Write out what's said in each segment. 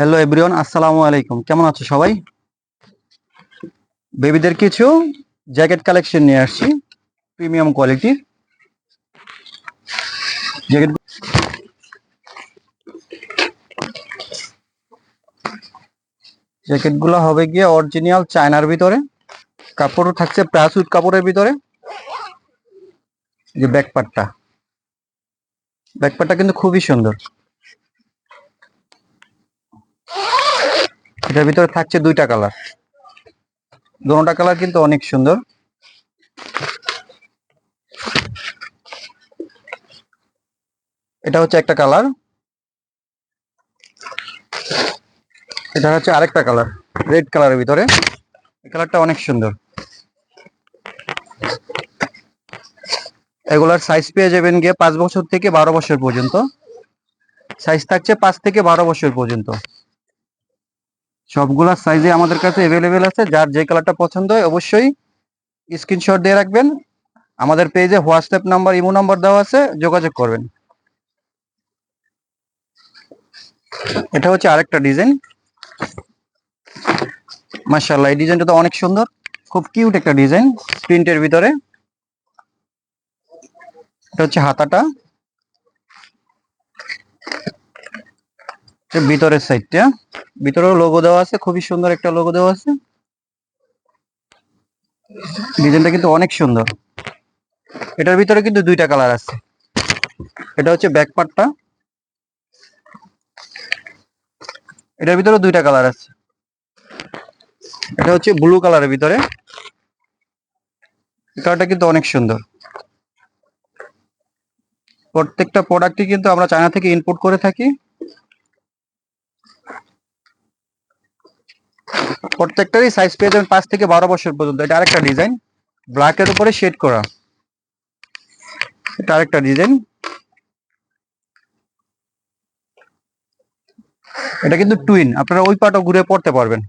Hello everyone আসসালামু আলাইকুম কেমন আছো সবাই? বেবিদের কিছু জ্যাকেট কালেকশন নিয়ে আসছি। প্রিমিয়াম কোয়ালিটির জ্যাকেট জ্যাকেটগুলো হবে গিয়ে অরিজিনাল চায়নার ভিতরে। কাপড়ও থাকছে প্রাসুট কাপড়ের ভিতরে। যে ব্যাক পার্টটা ব্যাক পার্টটা কিন্তু খুবই সুন্দর। এটার ভিতরে থাকছে দুইটা কালার। দোনোটা কালার কিন্তু অনেক সুন্দর। এটা হচ্ছে একটা কালার। এটা হচ্ছে আরেকটা কালার, রেড কালারের ভিতরে। কালারটা অনেক সুন্দর। এগুলার সাইজ পেয়ে যাবেন গিয়ে পাঁচ বছর থেকে বারো বছর পর্যন্ত। সাইজ থাকছে পাঁচ থেকে বারো বছর পর্যন্ত। সবগুলা সাইজে আমাদের কাছে অ্যাভেলেবেল আছে। যার যে কালারটা পছন্দ হয় অবশ্যই স্ক্রিনশট দিয়ে রাখবেন। আমাদের পেজে হোয়াটসঅ্যাপ নাম্বার ইমো নাম্বার দেওয়া আছে, যোগাযোগ করবেন। এটা হচ্ছে আরেকটা ডিজাইন মাশাআল্লাহ, এই ডিজাইনটা তো অনেক সুন্দর। খুব কিউট একটা ডিজাইন প্রিন্টের ভিতরে। এটা হচ্ছে হাতাটা। ভিতরের সাইডটা ভিতরেও লোগো দেওয়া আছে, খুবই সুন্দর একটা লোগো দেওয়া আছে। ডিজাইনটা কিন্তু অনেক সুন্দর। এটার ভিতরে কিন্তু দুইটা কালার আছে। এটা হচ্ছে ব্যাক পার্টটা এটার ভিতরে দুইটা কালার আছে। এটা হচ্ছে ব্লু কালারের ভিতরে। কালারটা কিন্তু অনেক সুন্দর। প্রত্যেকটা প্রোডাক্টই কিন্তু আমরা চায়না থেকে ইম্পোর্ট করে থাকি। প্রত্যেকটারই সাইজ পেয়ে যাবেন পাঁচ থেকে বারো বছর পর্যন্ত। এটা আরেকটা ডিজাইন ব্ল্যাকের উপরে শেড করা। এটা আরেকটা ডিজাইন এটা কিন্তু টুইন আপনারা ওই পাটও ঘুরে পড়তে পারবেন।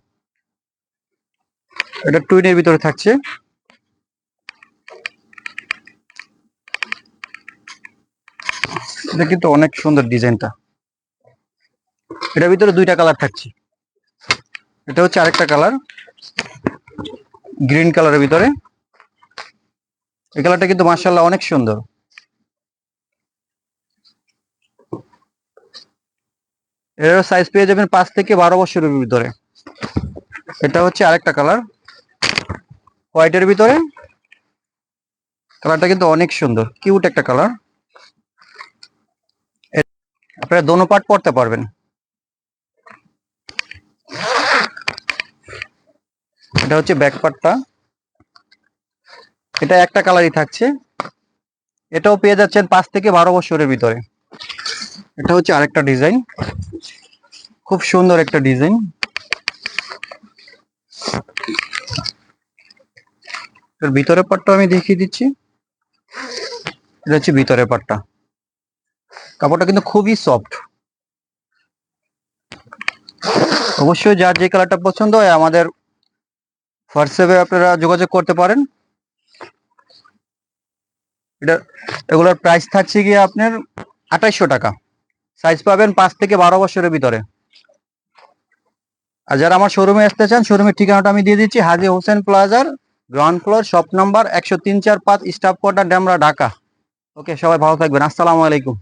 এটা টুইনের ভিতরে থাকছে। এটা কিন্তু অনেক সুন্দর ডিজাইনটা এটার ভিতরে দুইটা কালার থাকছে। এটা হচ্ছে আরেকটা কালার। গ্রিন কালারের ভিতরে। এই কালারটা কিন্তু মার্শাল্লাহ অনেক সুন্দর। এর সাইজ পেয়ে যাবেন পাঁচ থেকে বারো বছরের ভিতরে। এটা হচ্ছে আরেকটা কালার। হোয়াইটের ভিতরে। কালারটা কিন্তু অনেক সুন্দর। কিউট একটা কালার। আপনারা দোনো পার্ট পড়তে পারবেন। এটা হচ্ছে ব্যাক পার্টটা এটা একটা কালারই থাকছে। এটাও পেয়ে যাচ্ছেন পাঁচ থেকে বারো বছরের ভিতরে। এটা হচ্ছে আরেকটা ডিজাইন খুব সুন্দর একটা ডিজাইন এর ভিতরের পাটটা আমি দেখিয়ে দিচ্ছি। এটা হচ্ছে ভিতরের পাটটা। কাপড়টা কিন্তু খুবই সফট অবশ্যই যার যে কালারটা পছন্দ হয়, আমাদের হোয়াটসঅ্যাপে আপনারা যোগাযোগ করতে পারেন। এটা, এগুলোর প্রাইস থাকছে গিয়ে আপনার আঠাইশশো টাকা। সাইজ পাবেন পাঁচ থেকে বারো বছরের ভিতরে। আর যারা আমার শোরুমে আসতে চান শোরুমের ঠিকানাটা আমি দিয়ে দিচ্ছি, হাজি হোসেন প্লাজার, গ্রাউন্ড ফ্লোর, শপ নাম্বার একশো তিন চার পাঁচ, staff quarter Demra Dhaka. Okay, সবাই ভালো থাকবেন। আসসালামু আলাইকুম।